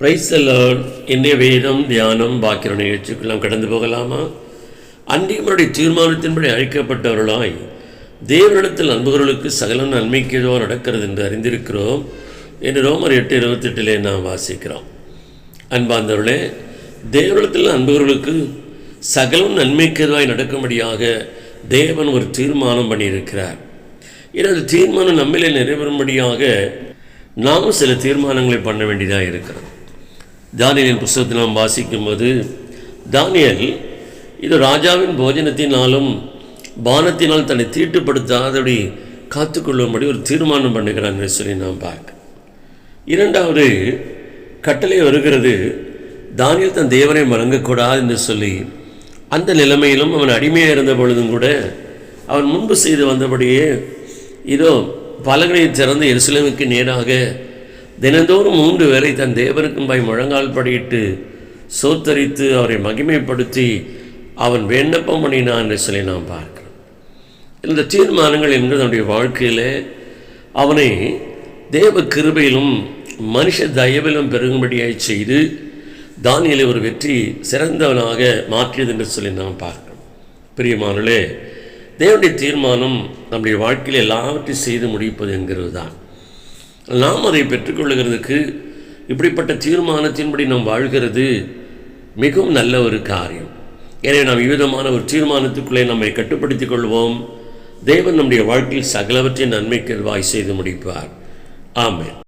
Price எல்லாம் இன்றைய வேதம் தியானம் பாக்கிற நிகழ்ச்சிக்கெல்லாம் கடந்து போகலாமா? அன்றையவருடைய தீர்மானத்தின்படி அழைக்கப்பட்டவர்களாய் தேவனிடத்தில் அன்புகளுக்கு சகல நன்மைக்கு ஏதோ நடக்கிறது என்று அறிந்திருக்கிறோம் என்று ரோமர் எட்டு இருபத்தெட்டிலே நாம் வாசிக்கிறோம். அன்பார்ந்தவர்களே தேவனிடத்தில் அன்புகளுக்கு சகலம் நன்மைக்கு எதுவாய் நடக்கும்படியாக தேவன் ஒரு தீர்மானம் பண்ணியிருக்கிறார். எனது தீர்மானம் நம்மிலே நிறைவேறும்படியாக நாமும் சில தீர்மானங்களை பண்ண வேண்டியதாக இருக்கிறோம் தானியலின் புஸ்தகத்தில் நாம் வாசிக்கும்போது தானியல் இது ராஜாவின் போஜனத்தினாலும் பானத்தினால் தன்னை தீட்டுப்படுத்தாதபடி காத்துக்கொள்ளும்படி ஒரு தீர்மானம் பண்ணுகிறான் என்று சொல்லி நாம் பார்க்க. இரண்டாவது கட்டளை வருகிறது தானியல் தன் தேவனை வணங்கக்கூடாது என்று சொல்லி அந்த நிலைமையிலும் அவன் அடிமையாக இருந்த பொழுதும் கூட அவன் முன்பு செய்து வந்தபடியே இதோ பலகனை திறந்து எருசலேமுக்கு நேராக தினந்தோறும் மூன்று வேளை தன் தேவனுக்கும் பாய் முழங்கால் படியிட்டு சோத்தரித்து அவரை மகிமைப்படுத்தி அவன் விண்ணப்பம் பண்ணினான் என்று சொல்லி நாம் பார்க்கிறோம். இந்த தீர்மானங்கள் என்று நம்முடைய வாழ்க்கையில் அவனை தேவ கிருபையிலும் மனுஷ தயவிலும் பெருகும்படியாய் செய்து தானியலை ஒரு வெற்றி சிறந்தவனாக மாற்றியது என்று சொல்லி நாம் பார்க்கிறோம். பிரியமானே தேவனுடைய தீர்மானம் நம்முடைய வாழ்க்கையில் எல்லாவற்றையும் செய்து முடிப்பது என்கிறது தான் நாம் அதை பெற்றுக்கொள்ளுகிறதுக்கு இப்படிப்பட்ட தீர்மானத்தின்படி நாம் வாழ்கிறது மிகவும் நல்ல ஒரு காரியம். எனவே நாம் விவிதமான ஒரு தீர்மானத்துக்குள்ளே நம்மை கட்டுப்படுத்திக் கொள்வோம். தேவன் நம்முடைய வாழ்க்கையில் சகலவற்றின் நன்மைக்கு வாய் செய்து முடிப்பார். ஆமென்.